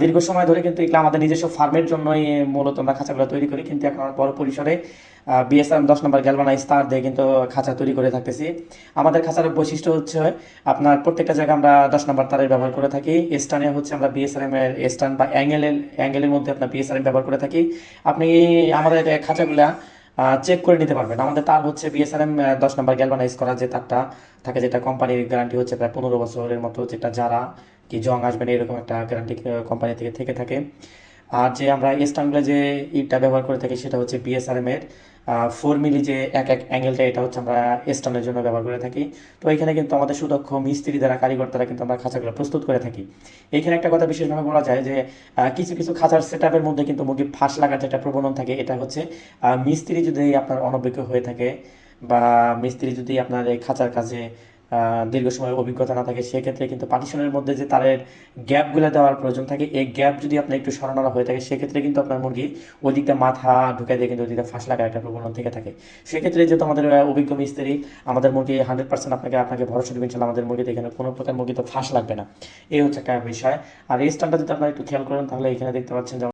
দীর্ঘ সময় ধরে কিন্তু এগুলো আমাদের নিজস্ব ফার্মের জন্যই মূলত আমরা খাঁচাগুলো তৈরি করি। কিন্তু এখন আমরা বড় পরিসরে বিএসআরএম দশ নম্বর গ্যালভানাইজ তার দিয়ে কিন্তু খাঁচা তৈরি করে থাকতেছি। আমাদের খাঁচার বৈশিষ্ট্য হচ্ছে আপনার প্রত্যেকটা জায়গায় আমরা দশ নম্বর তারের ব্যবহার করে থাকি। স্টানে হচ্ছে আমরা বিএসআরএম এর স্টান বা অ্যাঙ্গেলের অ্যাঙ্গেলের মধ্যে আপনার বিএসআরএম ব্যবহার করে থাকি। আপনি আমাদের খাঁচাগুলা চেক করে নিতে পারবেন। আমাদের তার হচ্ছে বিএসআরএম দশ নম্বর গ্যালভানাইজ করা যে তারটা থাকে, যেটা কোম্পানির গ্যারান্টি হচ্ছে প্রায় পনেরো বছরের মতো, যেটা যারা কি জং আসবে না, এরকম একটা গ্যারান্টি কোম্পানি থেকে থেকে থাকে। আর যে আমরা স্টানগুলো যে ইটটা ব্যবহার করে থাকি, সেটা হচ্ছে বিএসআরএম এর ফোর মিলি যে এক এক অ্যাঙ্গেলটা এটা হচ্ছে আমরা স্টানের জন্য ব্যবহার করে থাকি। তো এখানে কিন্তু আমাদের সুদক্ষ মিস্ত্রি দ্বারা কারিগর দ্বারা কিন্তু আমরা খাঁচাগুলো প্রস্তুত করে থাকি। এখানে একটা কথা বিশেষভাবে বলা যায় যে কিছু কিছু খাঁচার সেট আপের মধ্যে কিন্তু মুরগি ফাঁস লাগার যে একটা প্রবণতা থাকে, এটা হচ্ছে মিস্ত্রি যদি আপনার অনভিজ্ঞ হয়ে থাকে বা মিস্ত্রি যদি আপনার এই খাঁচার কাজে দীর্ঘ সময় অভিজ্ঞতা না থাকে, সেক্ষেত্রে কিন্তু পার্টিশনের মধ্যে যে তারের গ্যাপগুলো দেওয়ার প্রয়োজন থাকে, এই গ্যাপ যদি আপনার একটু সরানোরা হয়ে থাকে, সেক্ষেত্রে কিন্তু আপনার মুরগি ওদিকটা দিকটা মাথা ঢুকে দিয়ে কিন্তু ওই দিকটা ফাঁস লাগার একটা প্রবণতা থেকে থাকে। সেক্ষেত্রে যেহেতু আমাদের অভিজ্ঞ মিস্ত্রি, আমাদের মুরগি হান্ড্রেড পার্সেন্ট আপনাকে আপনাকে ভরসা দেবেন ইনশাল্লাহ, আমাদের মুরগিতে এখানে কোনো প্রকার মুরগি তো ফাঁস লাগবে না। এই হচ্ছে একটা বিষয়। আর এই স্টানটা যদি আপনারা একটু খেয়াল করেন, তাহলে এখানে দেখতে পাচ্ছেন যে